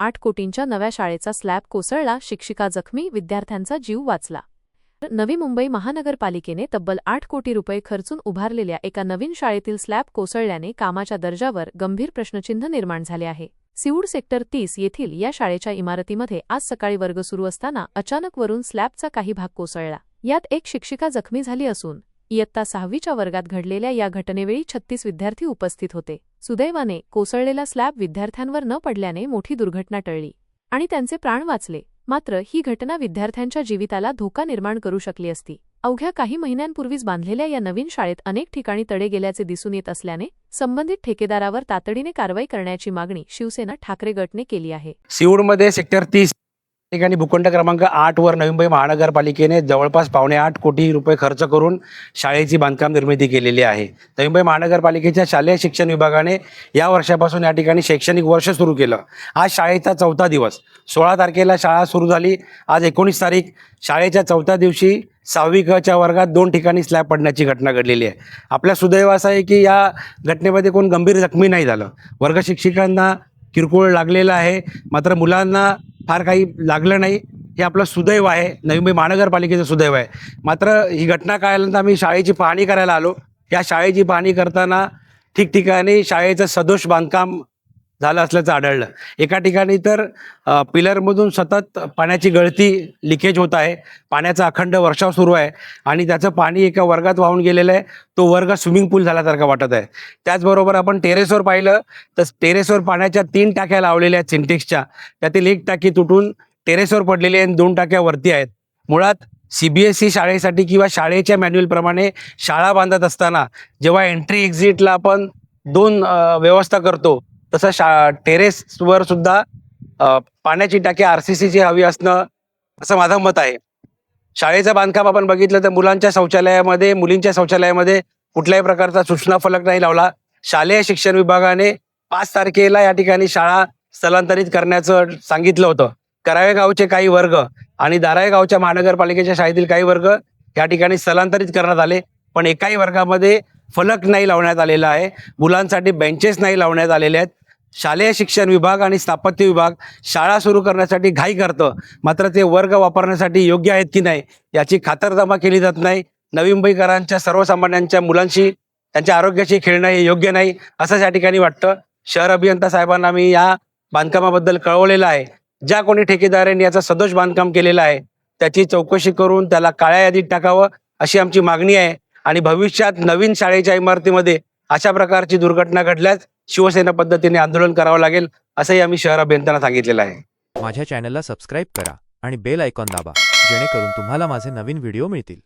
आठ कोटींच्या नव्या शाळेचा स्लॅब कोसळला शिक्षिका जखमी विद्यार्थ्यांचा जीव वाचला. नवी मुंबई महानगरपालिकेने तब्बल आठ कोटी रुपये खर्चून उभारलेल्या एका नवीन शाळेतील स्लॅब कोसळल्याने कामाच्या दर्जावर गंभीर प्रश्नचिन्ह निर्माण झाले आहे. सिऊड सेक्टर तीस येथील या शाळेच्या इमारतीमध्ये आज सकाळी वर्ग सुरू असताना अचानक वरून स्लॅबचा काही भाग कोसळला. यात एक शिक्षिका जखमी झाली असून इयत्ता सहावीच्या वर्गात घडलेल्या या घटनेवेळी छत्तीस विद्यार्थी उपस्थित होते. सुदैवाने कोसळलेला स्लॅब विद्यार्थ्यांवर न पडल्याने मोठी दुर्घटना टळली आणि त्यांचे प्राण वाचले. मात्र ही घटना विद्यार्थ्यांच्या जीविताला धोका निर्माण करू शकली असती. अवघ्या काही महिन्यांपूर्वीच बांधलेल्या या नवीन शाळेत अनेक ठिकाणी तडे गेल्याचे दिसून येत असल्याने संबंधित ठेकेदारावर तातडीने कारवाई करण्याची मागणी शिवसेना ठाकरे गटने केली आहे. सिऊडमध्ये सेक्टर तीस ठिकाणी भूखंड क्रमांक आठ वर नवी मुंबई महानगरपालिकेने जवळपास पावणे आठ कोटी रुपये खर्च करून शाळेची बांधकाम निर्मिती केलेली आहे. नवी मुंबई महानगरपालिकेच्या शालेय शिक्षण विभागाने या वर्षापासून या ठिकाणी शैक्षणिक वर्ष सुरू केलं. आज शाळेचा चौथा दिवस. सोळा तारखेला शाळा सुरू झाली. आज एकोणीस तारीख. शाळेच्या चौथ्या दिवशी सहावी कच्या वर्गात दोन ठिकाणी स्लॅब पडण्याची घटना घडलेली आहे. आपल्या सुदैव असं आहे की या घटनेमध्ये कोण गंभीर जखमी नाही झालं. वर्गशिक्षिकांना किरकोळ लागलेलं आहे. मात्र मुलांना फार काही लागलं नाही. हे आपलं सुदैव आहे. नवी मुंबई महानगरपालिकेचं सुदैव आहे. मात्र ही घटना कळल्यानंतर आम्ही शाळेची पाहणी करायला आलो. या शाळेची पाहणी करताना ठिकठिकाणी शाळेचं सदोष बांधकाम झालं असल्याचं आढळलं एका ठिकाणी तर पिलरमधून सतत पाण्याची गळती लिकेज होत आहे. पाण्याचा अखंड वर्षाव सुरू आहे. आणि त्याचं पाणी एका वर्गात वाहून गेलेलं आहे. तो वर्ग स्विमिंग पूल झाल्यासारखा वाटत आहे. त्याचबरोबर आपण टेरेसवर पाहिलं तर टेरेसवर पाण्याच्या तीन टाक्या लावलेल्या आहेत सिंटेक्सच्या. त्यातील एक टाकी तुटून टेरेसवर पडलेली आहे आणि दोन टाक्या वरती आहेत. मुळात सी बी एस ई शाळेसाठी किंवा शाळेच्या मॅन्युअलप्रमाणे शाळा बांधत असताना जेव्हा एंट्री एक्झिटला आपण दोन व्यवस्था करतो तसं शा टेरेसवर सुद्धा पाण्याची टाकी आर सी हवी असणं असं माझं मत आहे. शाळेचं बांधकाम आपण बघितलं तर मुलांच्या शौचालयामध्ये मुलींच्या शौचालयामध्ये कुठल्याही प्रकारचा सूचना फलक नाही लावला. शालेय शिक्षण विभागाने पाच तारखेला या ठिकाणी शाळा स्थलांतरित करण्याचं सांगितलं होतं. करावे गावचे काही वर्ग आणि दारावे गावच्या महानगरपालिकेच्या शाळेतील काही वर्ग या ठिकाणी स्थलांतरित करण्यात आले. पण एकाही वर्गामध्ये फलक नाही लावण्यात आलेला आहे. मुलांसाठी बेंचेस नाही लावण्यात आलेले आहेत. शालेय शिक्षण विभाग आणि स्थापत्य विभाग शाळा सुरू करण्यासाठी घाई करतं. मात्र ते वर्ग वापरण्यासाठी योग्य आहेत की नाही याची खातरजमा केली जात नाही. नवी मुंबईकरांच्या सर्वसामान्यांच्या मुलांशी त्यांच्या आरोग्याशी खेळणं हे योग्य नाही असं या ठिकाणी वाटतं. शहर अभियंता साहेबांना मी या बांधकामाबद्दल कळवलेलं आहे. ज्या कोणी ठेकेदारांनी याचं सदोष बांधकाम केलेलं आहे. त्याची चौकशी करून त्याला काळ्या यादीत टाकावं अशी आमची मागणी आहे. आणि भविष्यात नवीन शाळेच्या इमारतीमध्ये अशा प्रकारची दुर्घटना घडल्यास शिवसेना पद्धतीने आंदोलन करावं लागेल असंही आम्ही शहर अभियंत्यांना सांगितलेलं आहे. माझ्या चॅनलला सबस्क्राईब करा आणि बेल आयकॉन दाबा जेणेकरून तुम्हाला माझे नवीन व्हिडिओ मिळतील.